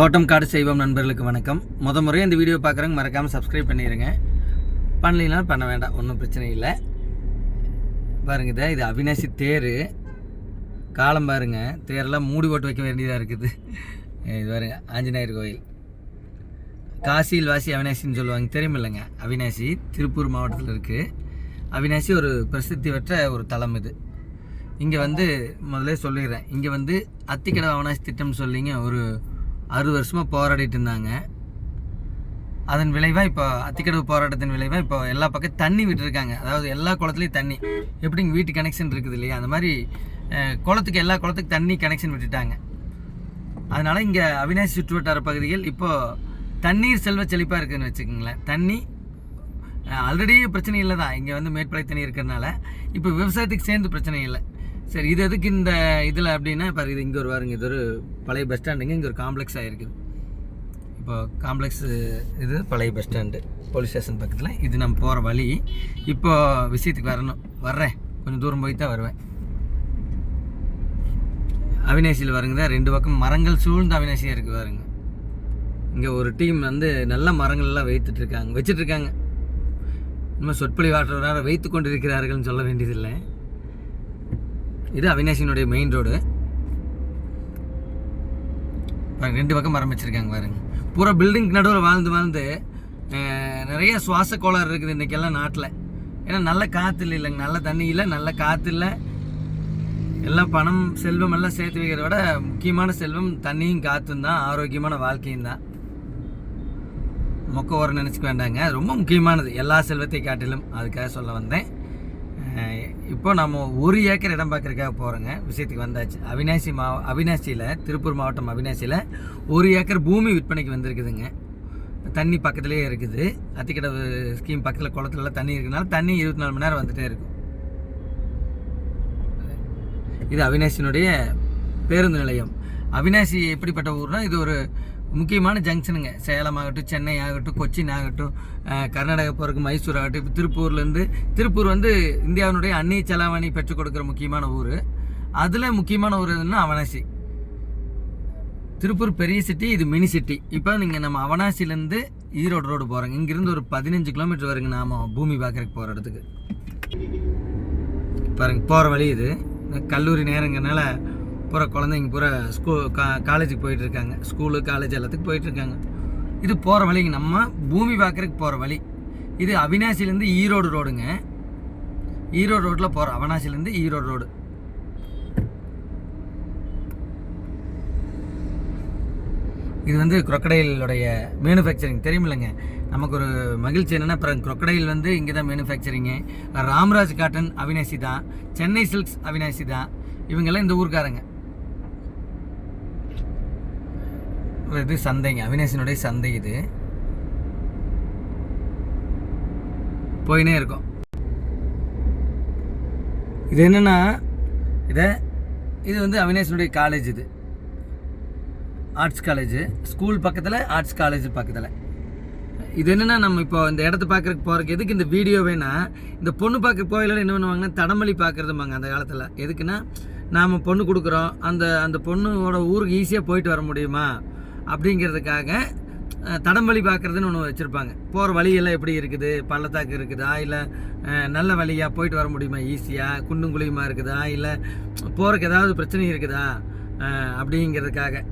தோட்டம் காடு செய்வோம் நண்பர்களுக்கு வணக்கம். முத முறையாக இந்த வீடியோ பார்க்குறவங்க மறக்காமல் சப்ஸ்கிரைப் பண்ணிடுங்க பண்ணலைன்னா பண்ண வேண்டாம் ஒன்றும் பிரச்சனை இல்லை. பாருங்க இதை இது அவினாசி தேர். காலம் பாருங்க தேரெல்லாம் மூடி போட்டு வைக்க வேண்டியதாக இருக்குது. இது பாருங்க ஆஞ்சநேயர் கோயில். காசியில் வாசி அவினாசின்னு சொல்லுவாங்க தெரியுமில்லைங்க? அவினாசி திருப்பூர் மாவட்டத்தில் இருக்குது அவினாசி ஒரு பிரசித்தி பெற்ற ஒரு தலம் இது. இங்கே வந்து முதல்ல சொல்லிடுறேன். இங்கே வந்து அத்திக்கடை அவனாசி திட்டம்னு சொல்லிங்க ஒரு அறுபது வருஷமாக போராடிட்டு இருந்தாங்க. அதன் விளைவாக இப்போ அத்திக்கடவு போராட்டத்தின் விளைவாக இப்போ எல்லா பக்கம் தண்ணி விட்டுருக்காங்க. அதாவது எல்லா குளத்துலேயும் தண்ணி. எப்படிங்க வீட்டு கனெக்ஷன் இருக்குது இல்லையா? அந்த மாதிரி குளத்துக்கு எல்லா குளத்துக்கு தண்ணி கனெக்ஷன் விட்டுட்டாங்க. அதனால் இங்கே அவினாசி சுற்றுவட்டார பகுதிகள் இப்போது தண்ணீர் செல்வ செழிப்பாக இருக்குதுன்னு வச்சுக்கோங்களேன். தண்ணி ஆல்ரெடி பிரச்சனை இல்லை தான் இங்கே வந்து மேற்படை தண்ணி இருக்கிறனால இப்போ விவசாயத்துக்கு சேர்ந்து பிரச்சனை இல்லை. சரி இது எதுக்கு இந்த இதில் அப்படின்னா இப்போ இது இங்கே ஒரு வாருங்க இது ஒரு பழைய பஸ் ஸ்டாண்டுங்க இங்கே ஒரு காம்ப்ளெக்ஸ் ஆகிருக்குது இப்போ காம்ப்ளெக்ஸ் இது பழைய பஸ் ஸ்டாண்டு போலீஸ் ஸ்டேஷன் பக்கத்தில். இது நம்ம போகிற வழி. இப்போது விஷயத்துக்கு வரணும். வர்றேன். கொஞ்சம் தூரம் போய் தான் வருவேன். அவினாசியில் வருங்க தான் ரெண்டு பக்கம் மரங்கள் சூழ்ந்த அவினாசியாக இருக்குது பாருங்க. இங்கே ஒரு டீம் வந்து நல்ல மரங்கள்லாம் வைத்துட்ருக்காங்க வச்சிட்ருக்காங்க இன்னும் சொற்பொழி வாட்டுறவராக வைத்து கொண்டு இருக்கிறார்கள்னு சொல்ல வேண்டியதில்லை. இது அவினாசினுடைய மெயின் ரோடு பாருங்க ரெண்டு பக்கம் மரம் வச்சுருக்காங்க பாருங்க. பூரா பில்டிங் நடுவில் வாழ்ந்து வாழ்ந்து நிறைய சுவாச கோளாறு இருக்குது இன்றைக்கெல்லாம் நாட்டில். ஏன்னா நல்ல காற்று இல்லை இல்லைங்க. நல்ல தண்ணி இல்லை நல்ல காற்று இல்லை எல்லாம் பணம் செல்வம் எல்லாம் சேர்த்து வைக்கிறத விட முக்கியமான செல்வம் தண்ணியும் காற்றும் தான் ஆரோக்கியமான வாழ்க்கையும் தான். மொக்க ஓரம் நினச்சிக்க வேண்டாங்க. ரொம்ப முக்கியமானது. எல்லா செல்வத்தை காட்டிலும். அதுக்காக சொல்ல வந்தேன். இப்போ நம்ம ஒரு ஏக்கர் இடம் பார்க்கறதுக்காக போகிறோங்க விஷயத்துக்கு வந்தாச்சு. அவினாசி மா அவினாசியில் திருப்பூர் மாவட்டம் அவினாசியில் ஒரு ஏக்கர் பூமி விற்பனைக்கு வந்திருக்குதுங்க. தண்ணி பக்கத்துலேயே இருக்குது. அத்திக்கடவு ஸ்கீம் பக்கத்தில் குளத்துலலாம் தண்ணி இருக்கிறனால தண்ணி இருபத்தி நாலு மணி நேரம் வந்துகிட்டே இருக்கும். இது அவினாசினுடைய பேருந்து நிலையம். அவினாசி எப்படிப்பட்ட ஊர்னால் இது ஒரு முக்கியமான ஜங்ஷனுங்க சேலம் ஆகட்டும் சென்னை ஆகட்டும் கொச்சின் ஆகட்டும் கர்நாடகா போகிறதுக்கு மைசூர் ஆகட்டும் இப்போ திருப்பூர்லேருந்து திருப்பூர் வந்து இந்தியாவினுடைய அன்னிய செலாவணி பெற்றுக் கொடுக்குற முக்கியமான ஊர். அதில் முக்கியமான ஊர் எதுன்னா அவனாசி. திருப்பூர் பெரிய சிட்டி இது மினி சிட்டி இப்போ நீங்கள் நம்ம அவனாசிலேருந்து ஈரோடு ரோடு போகிறோங்க இங்கேருந்து ஒரு பதினஞ்சு கிலோமீட்டர் வருங்க நாம பூமி பார்க்குறதுக்கு போகிற இடத்துக்கு. பாருங்க போகிற வழி இது. கல்லூரி நேரங்கிறனால பூரா குழந்தைங்க பூரா ஸ்கூ கா காலேஜுக்கு போயிட்டுருக்காங்க. ஸ்கூலு காலேஜ் எல்லாத்துக்கும் போயிட்டுருக்காங்க. இது போகிற வழிங்க நம்ம பூமி பார்க்குறதுக்கு போகிற வழி. இது அவினாசிலேருந்து ஈரோடு ரோடுங்க. ஈரோடு ரோட்டில் போகிறோம் அவினாசிலேருந்து ஈரோடு ரோடு. இது வந்து crocodile-உடைய மேனுஃபேக்சரிங் தெரியுமில்லைங்க? நமக்கு ஒரு மகிழ்ச்சி என்னென்னா அப்புறம் crocodile வந்து இங்கே தான் மேனுஃபேக்சரிங்கு ராம்ராஜ் காட்டன் அவினாசி தான். சென்னை சில்க்ஸ் அவினாசி தான். இவங்கெல்லாம் இந்த ஊருக்காரங்க. இது சந்தைங்க. அவினாசினுடைய சந்தை இது. போயினே இருக்கும். இது என்னென்னா இதை இது வந்து அவினேஷனுடைய காலேஜ் இது. ஆர்ட்ஸ் காலேஜ் ஸ்கூல் பக்கத்தில் ஆர்ட்ஸ் காலேஜ் பக்கத்தில். இது என்னென்னா நம்ம இப்போ இந்த இடத்த பார்க்குறதுக்கு போகிறதுக்கு எதுக்கு இந்த வீடியோ வேணா இந்த பொண்ணு பார்க்க கோயிலில் என்ன பண்ணுவாங்கன்னா தடமலி பார்க்குறதுமாங்க அந்த காலத்தில். எதுக்குன்னா நாம் பொண்ணு கொடுக்குறோம். அந்த அந்த பொண்ணோட ஊருக்கு ஈஸியாக போயிட்டு வர முடியுமா? அப்படிங்கிறதுக்காக தடம் வழி பார்க்குறதுன்னு ஒன்று வச்சுருப்பாங்க. போகிற வழியெல்லாம் எப்படி இருக்குது? பள்ளத்தாக்கு இருக்குதா? இல்லை நல்ல வழியாக போயிட்டு வர முடியுமா? ஈஸியாக குண்டும் குழியுமா இருக்குதா? இல்லை போகிறக்கு ஏதாவது பிரச்சனை இருக்குதா? அப்படிங்கிறதுக்காக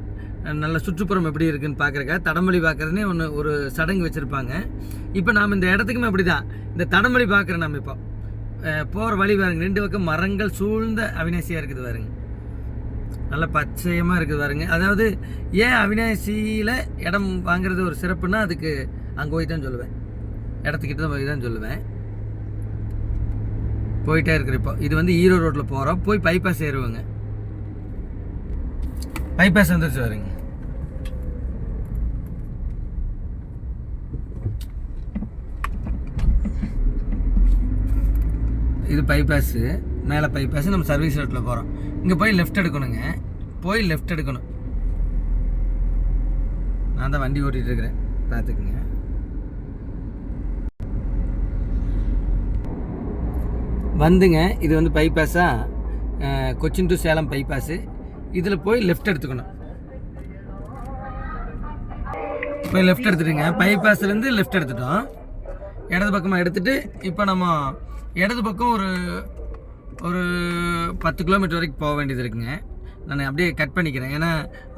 நல்ல சுற்றுப்புறம் எப்படி இருக்குன்னு பார்க்குறக்காக தடமொழி பார்க்குறதுனே ஒன்று ஒரு சடங்கு வச்சுருப்பாங்க. இப்போ நாம் இந்த இடத்துக்குமே அப்படி தான் இந்த தடமொழி பார்க்குறோம் நம்ம இப்போ. போகிற வழி பாருங்க. ரெண்டு பக்கம் மரங்கள் சூழ்ந்த அவினாசியாக இருக்குது பாருங்க. நல்ல பச்சையமாக இருக்குது பாருங்க. அதாவது ஏன் அவினாசியில் இடம் வாங்குறது ஒரு சிறப்புன்னா அதுக்கு அங்கே போய் தான் சொல்லுவேன். இடத்துக்கிட்ட தான் போய் தான் சொல்லுவேன். போயிட்டே இருக்கிற இப்போ இது வந்து ஈரோடு ரோட்டில் போகிறோம் போய் பைபாஸ் ஏறுவாங்க. பைபாஸ் வந்துருச்சு வருங்க இது பைபாஸு மேலே பைபாஸ் நம்ம சர்வீஸ் ரோட்டில் போகிறோம் இங்கே போய் லெஃப்ட் எடுக்கணுங்க. போய் லெஃப்ட் எடுக்கணும். நான் தான் வண்டி ஓட்டிகிட்டு இருக்கிறேன். பார்த்துக்குங்க. வந்துங்க. இது வந்து பைபாஸா கொச்சின் டு சேலம் பைபாஸு இதில் போய் லெஃப்ட் எடுத்துக்கணும். போய் லெஃப்ட் எடுத்துட்டுங்க பைபாஸ்லேருந்து லெஃப்ட் எடுத்துட்டோம். இடது பக்கமாக எடுத்துட்டு இப்போ நம்ம இடது பக்கம் ஒரு ஒரு பத்து கிலோமீட்டர் வரைக்கும் போக வேண்டியது இருக்குங்க. நான் அப்படியே கட் பண்ணிக்கிறேன். ஏன்னா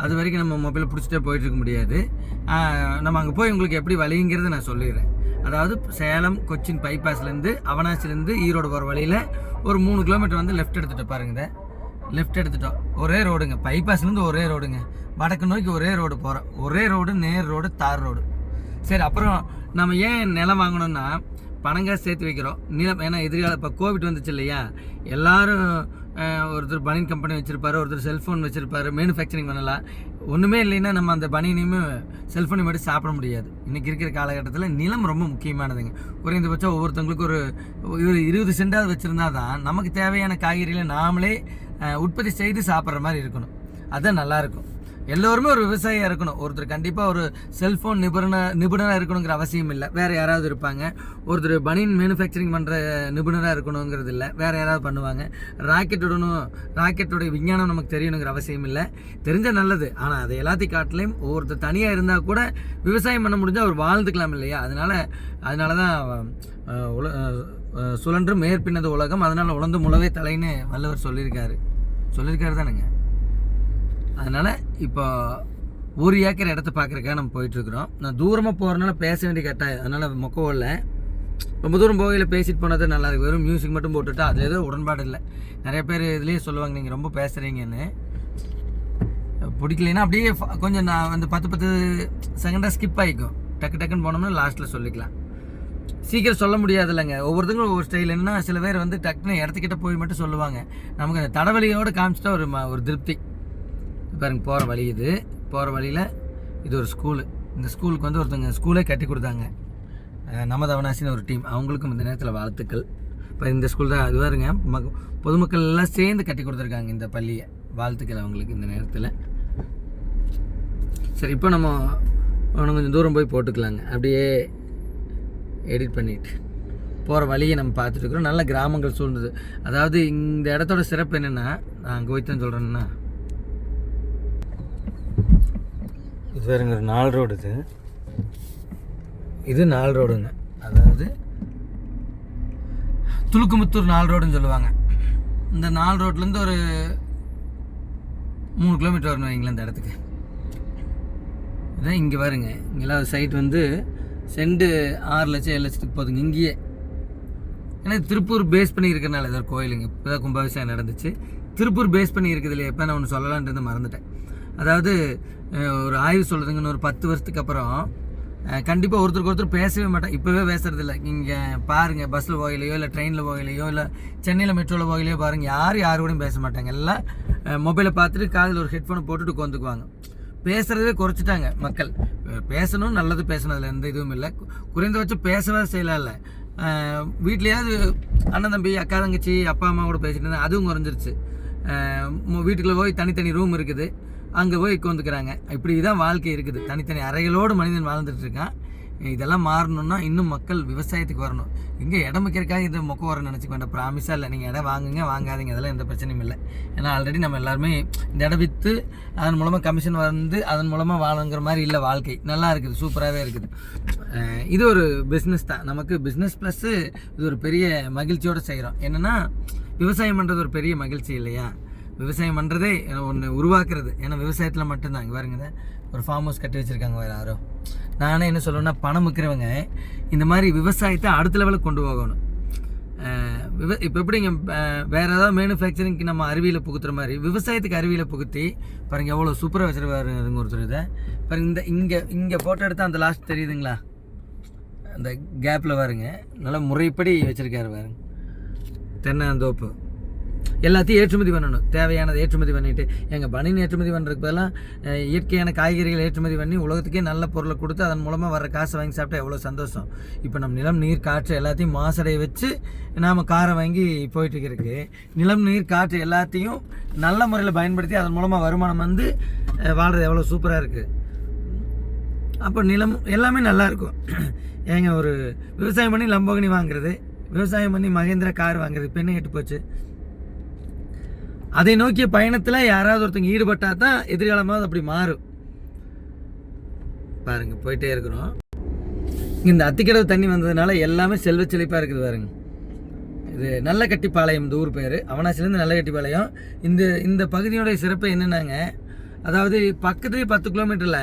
அது வரைக்கும் நம்ம மொபைலை பிடிச்சிட்டே போயிட்டு இருக்க முடியாது. நம்ம அங்கே போய் உங்களுக்கு எப்படி வழிங்கிறத நான் சொல்லிடுறேன். அதாவது சேலம் கொச்சின் பைபாஸ்லேருந்து அவனாசிலேருந்து ஈரோடு போகிற வழியில் ஒரு மூணு கிலோமீட்டர் வந்து லெஃப்ட் எடுத்துகிட்டு பாருங்க. லெஃப்ட் எடுத்துட்டோம். ஒரே ரோடுங்க பைபாஸ்லேருந்து ஒரே ரோடுங்க வடக்கு நோக்கி ஒரே ரோடு போகிறோம் ஒரே ரோடு நேர் ரோடு தார் ரோடு சரி அப்புறம் நம்ம ஏன் நிலம் வாங்கணும்னா பணங்க சேர்த்து வைக்கிறோம். நிலம் ஏன்னா எதிர்கால இப்போ கோவிட் வந்துச்சு இல்லையா? எல்லாரும் ஒருத்தர் பனியன் கம்பெனி வச்சுருப்பாரு ஒருத்தர் செல்ஃபோன் வச்சுருப்பாரு மேனுஃபேக்சரிங் பண்ணலாம் ஒன்றுமே இல்லைன்னா நம்ம அந்த பனியனையுமே செல்ஃபோனை மட்டும் சாப்பிட முடியாது. இன்றைக்கி இருக்கிற காலகட்டத்தில் நிலம் ரொம்ப முக்கியமானதுங்க. குறைந்தபட்சம் ஒவ்வொருத்தவங்களுக்கு ஒரு ஒரு இருபது சென்டாவது வச்சுருந்தா தான் நமக்கு தேவையான காய்கறிகளை நாமளே உற்பத்தி செய்து சாப்பிட்ற மாதிரி இருக்கணும். அதுதான் நல்லாயிருக்கும் எல்லோருமே ஒரு விவசாயியாக இருக்கணும். ஒருத்தர் கண்டிப்பாக ஒரு செல்ஃபோன் நிபுணர் நிபுணராக இருக்கணுங்கிற அவசியம் இல்லை. வேறு யாராவது இருப்பாங்க. ஒருத்தர் பனியன் மேனுஃபேக்சரிங் பண்ணுற நிபுணராக இருக்கணுங்கிறது இல்லை. வேறு யாராவது பண்ணுவாங்க. ராக்கெட் விடணும் ராக்கெட்டோடைய விஞ்ஞானம் நமக்கு தெரியணுங்கிற அவசியம் இல்லை. தெரிஞ்ச நல்லது. ஆனால் அதை எல்லாத்தையும் காட்டிலையும் ஒருத்தர் தனியாக இருந்தால் கூட விவசாயம் பண்ண முடிஞ்சால் அவர் வாழ்ந்துக்கலாம் இல்லையா? அதனால் அதனால தான் உல சுழன்றும் சுழன்று மேற்பின்னது உலகம். அதனால் உழந்து முழவே தலைன்னு வல்லவர் சொல்லியிருக்காரு. சொல்லியிருக்காரு தானுங்க? அதனால் இப்போ ஒரு ஏக்கர் இடத்த பார்க்குறக்காக நம்ம போயிட்டுருக்குறோம். நான் தூரமாக போகிறனால பேச வேண்டிய கட்டாயம். அதனால் மொக்கம் இல்லை ரொம்ப தூரம் போகையில் பேசிட்டு போனது நல்லா இருக்கு. வெறும் மியூசிக் மட்டும் போட்டுட்டா அது ஏதோ உடன்பாடு இல்லை. நிறைய பேர் இதுலேயே சொல்லுவாங்க நீங்கள் ரொம்ப பேசுகிறீங்கன்னு பிடிக்கலைன்னா அப்படியே கொஞ்சம் நான் வந்து பத்து பத்து செகண்டாக ஸ்கிப் ஆகிக்கும் டக்கு டக்குன்னு போனோம்னா லாஸ்ட்டில் சொல்லிக்கலாம். சீக்கிரம் சொல்ல முடியாதுல்லங்க. ஒவ்வொருத்தங்களும் ஒவ்வொரு ஸ்டைல் என்னன்னா சில பேர் வந்து டக்குன்னு இடத்துக்கிட்ட போய் மட்டும் சொல்லுவாங்க. நமக்கு அந்த தடவலியோடு காமிச்சிட்டா ஒரு ம- ஒரு திருப்தி. பாருங்க போகிற வழி இது. போகிற வழியில் இது ஒரு ஸ்கூலு இந்த ஸ்கூலுக்கு வந்து ஒருத்தவங்க ஸ்கூலே கட்டி கொடுத்தாங்க. அஹ் நமது அவனாசின்னு ஒரு டீம் அவங்களுக்கும் இந்த நேரத்தில் வாழ்த்துக்கள். இப்போ இந்த ஸ்கூல் தான் அது பாருங்க மக பொதுமக்கள் எல்லாம் சேர்ந்து கட்டி கொடுத்துருக்காங்க இந்த பள்ளியை. வாழ்த்துக்கள் அவங்களுக்கு இந்த நேரத்தில். சரி இப்போ நம்ம இன்னும் கொஞ்சம் தூரம் போய் போட்டுக்கலாங்க. அப்படியே எடிட் பண்ணிட்டு. போகிற வழியை நம்ம பார்த்துட்டு இருக்கிறோம். நல்ல கிராமங்கள் சூழ்ந்தது. அதாவது இந்த இடத்தோட சிறப்பு என்னென்னா நான் அங்கே போய்த்தான் சொல்கிறேன்னா இது வேறுங்க ஒரு நாலு ரோடு இது. இது நாலு ரோடுங்க அதாவது துலுக்குமுத்தூர் நாலு ரோடுன்னு சொல்லுவாங்க. இந்த நாலு ரோட்லேருந்து ஒரு மூணு கிலோமீட்டர் வரணும் வைங்களேன் இந்த இடத்துக்கு. இதான் இங்கே பாருங்க. இங்கெல்லாம் சைட் வந்து செண்டு ஆறு லட்சம் ஏழு லட்சத்துக்கு போதுங்க. இங்கேயே. ஏன்னா திருப்பூர் பேஸ் பண்ணி இருக்கிறனால ஏதோ கோயிலுங்க. இப்போ தான் கும்பாபிஷேகம் நடந்துச்சு. திருப்பூர் பேஸ் பண்ணி இருக்குது எப்போ நான் ஒன்று சொல்லலான்றது மறந்துட்டேன். அதாவது ஒரு ஆய்வு சொல்கிறதுங்கன்னு ஒரு பத்து வருஷத்துக்கு அப்புறம் கண்டிப்பாக ஒருத்தருக்கு ஒருத்தர் பேசவே மாட்டேன் இப்போவே பேசுகிறதில்ல இங்கே பாருங்கள் பஸ்ஸில் போகலையோ இல்லை ட்ரெயினில் போகலையோ இல்லை சென்னையில் மெட்ரோவில் போகலையோ பாருங்கள் யார் யார் கூடயும் பேச மாட்டாங்க. எல்லாம் மொபைலை பார்த்துட்டு காதில் ஒரு ஹெட்ஃபோனை போட்டுட்டு உட்காந்துக்குவாங்க. பேசுகிறதே குறைச்சிட்டாங்க மக்கள். பேசணும் நல்லது பேசணும் அதில் எந்த இதுவும் இல்லை. குறைந்தபட்சம் பேசவே செய்யலாம்ல வீட்லேயாவது அண்ணன் தம்பி அக்கா தங்கச்சி அப்பா அம்மா கூட பேசிட்டு இருந்தேன் அதுவும் குறைஞ்சிருச்சு. வீட்டுக்குள்ளே போய் தனித்தனி ரூம் இருக்குது. அங்கே போய் உட்காந்துக்கிறாங்க இப்படி தான் வாழ்க்கை இருக்குது. தனித்தனி அறைகளோடு மனிதன் வாழ்ந்துட்டு இருக்கான். இதெல்லாம் மாறணும்னா இன்னும் மக்கள் விவசாயத்துக்கு வரணும். இங்கே இடம் வைக்கிறக்காக இந்த மொக்க வரணும்னு நினச்சிக்க வேண்டாம். ப்ராமிஸாக இல்லை. நீங்கள் இடம் வாங்குங்க வாங்காதீங்க. அதெல்லாம் எந்த பிரச்சனையும் இல்லை. ஏன்னா ஆல்ரெடி நம்ம எல்லாருமே இந்த இடம் விற்று அதன் மூலமாக கமிஷன் வந்து அதன் மூலமாக வாழங்கிற மாதிரி இல்லை வாழ்க்கை. நல்லா இருக்குது. சூப்பராகவே இருக்குது. இது ஒரு பிஸ்னஸ் தான். நமக்கு பிஸ்னஸ் ப்ளஸ்ஸு இது ஒரு பெரிய மகிழ்ச்சியோடு செய்கிறோம் என்னென்னா விவசாயம் பண்ணுறது ஒரு பெரிய மகிழ்ச்சி இல்லையா? விவசாயம் பண்ணுறதே ஒன்று உருவாக்குறது. ஏன்னா விவசாயத்தில் மட்டும்தான். இங்கே பாருங்க ஒரு ஃபார்ம் ஹவுஸ் கட்டி வச்சுருக்காங்க வேறு யாரோ. நானே என்ன சொல்லணுன்னா பணம் விற்கிறவங்க இந்த மாதிரி விவசாயத்தை அடுத்த லெவலுக்கு கொண்டு போகணும். விவ இப்போ எப்படிங்க வேறு ஏதாவது மேனுஃபேக்சரிங்க்கு நம்ம அருவியில் புகுத்துற மாதிரி விவசாயத்துக்கு அருவியில் புகுத்தி பாருங்கள் எவ்வளோ சூப்பராக வச்சுருவாருங்க ஒருத்தர் இதை. பாருங்க இந்த இங்கே இங்கே ஃபோட்டோ எடுத்தால் அந்த லாஸ்ட் தெரியுதுங்களா? அந்த கேப்பில் பாருங்க நல்லா முறைப்படி வச்சுருக்காரு பாருங்க. தென்னந்தோப்பு எல்லாத்தையும் ஏற்றுமதி பண்ணணும். தேவையானதை ஏற்றுமதி பண்ணிட்டு எங்கள் பனின் ஏற்றுமதி பண்ணுறதுக்கு பதிலாக இயற்கையான காய்கறிகள் ஏற்றுமதி பண்ணி உலகத்துக்கே நல்ல பொருளை கொடுத்து அதன் மூலமாக வர காசை வாங்கி சாப்பிட்டா எவ்வளோ சந்தோஷம். இப்போ நம்ம நிலம் நீர் காற்று எல்லாத்தையும் மாசடைய வச்சு நாம் காரை வாங்கி போயிட்டு இருக்கு நிலம் நீர் காற்று எல்லாத்தையும் நல்ல முறையில் பயன்படுத்தி அதன் மூலமாக வருமானம் வந்து வாழ்கிறது எவ்வளோ சூப்பராக இருக்குது அப்போ நிலம் எல்லாமே நல்லா இருக்கும். ஏங்க ஒரு விவசாயம் பண்ணி லம்போகினி வாங்குறது விவசாயம் பண்ணி மகேந்திரா கார் வாங்குறது பெண்ணை கெட்டு போச்சு. அதை நோக்கிய பயணத்தில் யாராவது ஒருத்தங்க ஈடுபட்டால் தான் எதிர்காலமாவது அப்படி மாறும். பாருங்கள் போயிட்டே இருக்கிறோம். இந்த அத்திக்கடவு தண்ணி வந்ததுனால எல்லாமே செல்வ செழிப்பாக இருக்குது பாருங்க. இது நல்ல கட்டிப்பாளையம் இந்த ஊர் பேர். அவனாசிலேருந்து நல்ல கட்டிப்பாளையம் இந்த இந்த பகுதியோடைய சிறப்பு என்னென்னாங்க அதாவது பக்கத்துலேயே பத்து கிலோமீட்டரில்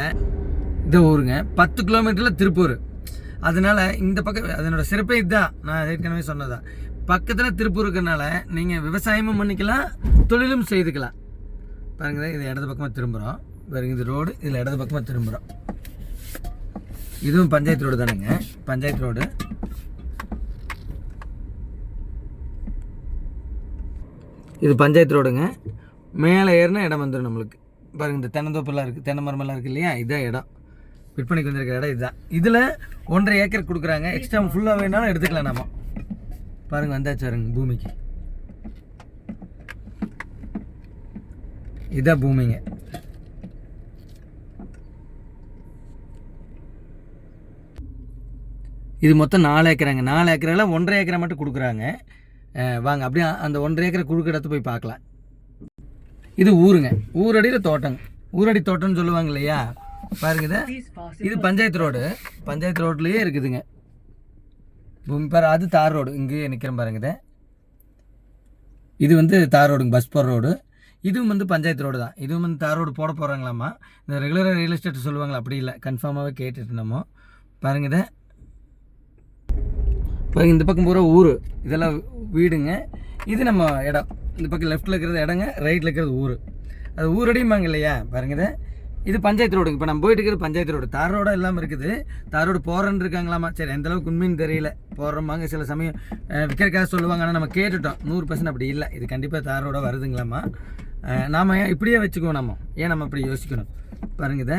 இந்த ஊருங்க பத்து கிலோமீட்டரில் திருப்பூர். அதனால் இந்த பக்கம் அதனோட சிறப்பே இதுதான். நான் ஏற்கனவே சொன்னதான் பக்கத்தில் திருப்பூர் இருக்கிறனால நீங்கள் விவசாயமும் பண்ணிக்கலாம் தொழிலும் செய்துக்கலாம். பாருங்க இது இடது பக்கமாக திரும்புகிறோம் பாருங்க இது ரோடு இதில் இடது பக்கமாக திரும்புகிறோம் இதுவும் பஞ்சாயத்து ரோடு தானேங்க. பஞ்சாயத்து ரோடு. இது பஞ்சாயத்து ரோடுங்க. மேலே ஏறினா இடம் வந்துடும் நம்மளுக்கு. பாருங்கள் இந்த தென்னந்தோப்பெல்லாம் இருக்குது தென்னை மரமெல்லாம் இருக்குது இல்லையா? இதான் இடம். விற்பனைக்கு வந்திருக்கிற இடம் இதுதான். இதில் ஒன்றரை ஏக்கர் கொடுக்குறாங்க. எக்ஸ்ட்ரா ஃபுல்லாக வேணாலும் எடுத்துக்கலாம் நம்ம பாருங்க வந்தாச்சு பாருங்க பூமிக்கு. இதான் பூமிங்க. இது மொத்தம் நாலு ஏக்கராங்க. நாலு ஏக்கரில் ஒன்றரை ஏக்கரை மட்டும் கொடுக்குறாங்க. வாங்க அப்படியே அந்த ஒன்றரை ஏக்கரை குறுக்க இடத்து போய் பார்க்கலாம். இது ஊருங்க. ஊரடியில் தோட்டங்க. ஊரடி தோட்டம்னு சொல்லுவாங்க இல்லையா? பாருங்க இதை. இது பஞ்சாயத்து ரோடு. பஞ்சாயத்து ரோட்லேயே இருக்குதுங்க. பாரு அது தார் ரோடு. இங்கேயே நிற்கிறேன் பாருங்க இதை. இது வந்து தார் ரோடுங்க பஸ் போகிற ரோடு. இதுவும் வந்து பஞ்சாயத்து ரோடு தான். இதுவும் வந்து தார் ரோடு போட போகிறாங்களாம்மா இந்த ரெகுலராக ரியல் எஸ்டேட் சொல்லுவாங்களா? அப்படி இல்லை. கன்ஃபார்மாகவே கேட்டுட்டு நம்ம பாருங்க இதை. பாருங்க இந்த பக்கம் பூரா ஊர். இதெல்லாம் வீடுங்க. இது நம்ம இடம். இந்த பக்கம் லெஃப்ட்டில் இருக்கிறது இடங்க ரைட்டில் இருக்கிறது ஊர். அது ஊரடியுமாங்க இல்லையா? பாருங்க இதை. இது பஞ்சாயத்து ரோடுங்க இப்போ நம்ம போயிட்டு இருக்கிறது பஞ்சாயத்து ரோடு. தார் ரோடாக இல்லாமல் இருக்குது. தார் ரோடு போகிறன்னு இருக்காங்களாமா? சரி எந்த அளவுக்கு உண்மைன்னு தெரியல. போகிறோமாங்க சில சமயம். அஹ், விற்கிறக்காக சொல்லுவாங்க ஆனால் நம்ம கேட்டுட்டோம். நூறு பர்சன்ட் அப்படி இல்லை. இது கண்டிப்பாக தார் ரோடாக வருதுங்களாமா? நாம் ஏன் இப்படியே வச்சுக்குவோம் நம்ம ஏன் நம்ம இப்படி யோசிக்கணும்? பாருங்க இதை.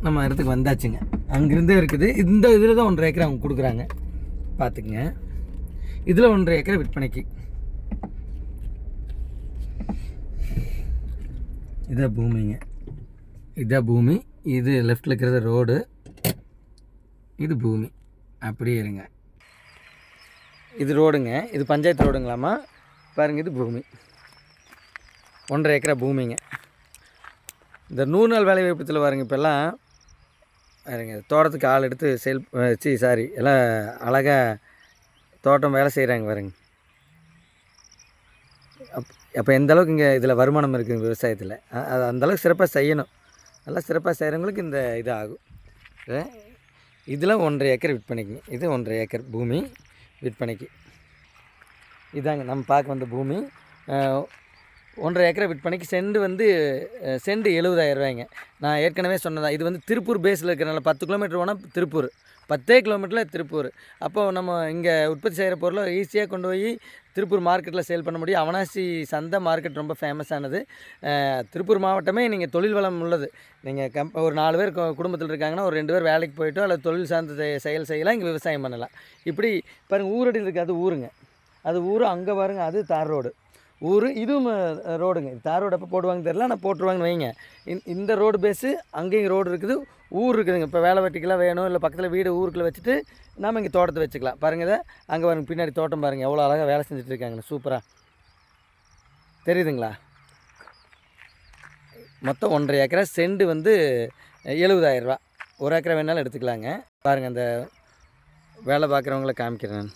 நம்ம இடத்துக்கு வந்தாச்சுங்க. அங்கேருந்தே இருக்குது. இந்த இதில் தான் ஒன்றரை ஏக்கர் அவங்க கொடுக்குறாங்க. பார்த்துக்குங்க இதில் ஒன்றரை ஏக்கர் விற்பனைக்கு. இதான் பூமிங்க. இதான் பூமி இது லெஃப்டில் இருக்கிறது ரோடு இது பூமி. அப்படியே இருங்க. இது ரோடுங்க இது பஞ்சாயத்து ரோடுங்களாமா பாருங்கள் இது பூமி. ஒன்றரை ஏக்கரா பூமிங்க. இந்த நூறு நாள் வேலை வாய்ப்பத்தில் பாருங்க இப்போல்லாம் பாருங்க தோட்டத்துக்கு ஆள் எடுத்து செல் சி சாரி எல்லாம் அழகாக தோட்டம் வேலை செய்கிறாங்க பாருங்க. அப் அப்போ எந்த அளவுக்கு இங்கே இதில் வருமானம் இருக்குது விவசாயத்தில்? அது அந்தளவுக்கு சிறப்பாக செய்யணும். நல்லா சிறப்பாக செய்கிறவங்களுக்கு இந்த இது ஆகும் இதில் ஒன்றரை ஏக்கர் விற்பனைக்கு இது ஒன்றரை ஏக்கர் பூமி விற்பனைக்கு. இதாங்க நம்ம பார்க்க வந்த பூமி. ஒன்றரை ஏக்கரை விற்பனைக்கு செண்டு வந்து செண்டு எழுபதாயிரம் ரூபாய்ங்க. நான் ஏற்கனவே சொன்னதான் இது வந்து திருப்பூர் பேஸில் இருக்கிறனால பத்து கிலோமீட்டர் போனால் திருப்பூர். பத்தே கிலோமீட்டரில் திருப்பூர். அப்போது நம்ம இங்கே உற்பத்தி செய்கிற பொருளை ஈஸியாக கொண்டு போய் திருப்பூர் மார்க்கெட்டில் சேல் பண்ண முடியும். அவனாசி சந்தை மார்க்கெட் ரொம்ப ஃபேமஸானது திருப்பூர் மாவட்டமே நீங்கள் தொழில் வளம் உள்ளது. நீங்கள் கம் ஒரு நாலு பேர் குடும்பத்தில் இருக்காங்கன்னா ஒரு ரெண்டு பேர் வேலைக்கு போயிட்டோ அல்லது தொழில் சார்ந்த செயல் செய்யலாம் இங்கே விவசாயம் பண்ணலாம். இப்படி பாருங்கள் ஊரடியில் இருக்குது அது ஊருங்க. அது ஊர் அங்கே பாருங்க அது தார் ரோடு. ஊர் இதுவும் ரோடுங்க. தார் ரோடு எப்போ போடுவாங்க தெரியல ஆனால் போட்டுருவாங்கன்னு வைங்க. இந்த இந்த ரோடு பேஸு அங்கேயும் ரோடு இருக்குது ஊர் இருக்குதுங்க. இப்போ வேலை வெட்டிக்கெல்லாம் வேணும் இல்லை பக்கத்தில் வீடு ஊருக்குள்ளே வச்சுட்டு நாம் இங்கே தோட்டத்தை வச்சுக்கலாம். பாருங்க இதை அங்கே பாருங்க பின்னாடி தோட்டம் பாருங்கள் எவ்வளோ அழகாக வேலை செஞ்சுட்டு இருக்காங்கன்னு சூப்பராக தெரியுதுங்களா? மொத்தம் ஒன்றரை ஏக்கரா செண்டு வந்து எழுபதாயிரரூபா ஒரு ஏக்கரை வேணாலும் எடுத்துக்கலாங்க. பாருங்கள் அந்த வேலை பார்க்குறவங்கள காமிக்கிறேன் நான்.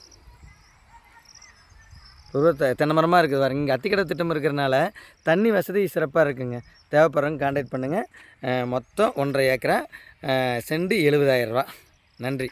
தென்னை மரமாக இருக்குது பாருங்க. இங்கே அத்திக்கடை திட்டம் இருக்கிறனால தண்ணி வசதி சிறப்பாக இருக்குங்க. தேவைப்படுறவங்க காண்டாக்ட் பண்ணுங்கள் மொத்தம் ஒன்றரை ஏக்கரா செண்டு எழுபதாயிரரூவா நன்றி.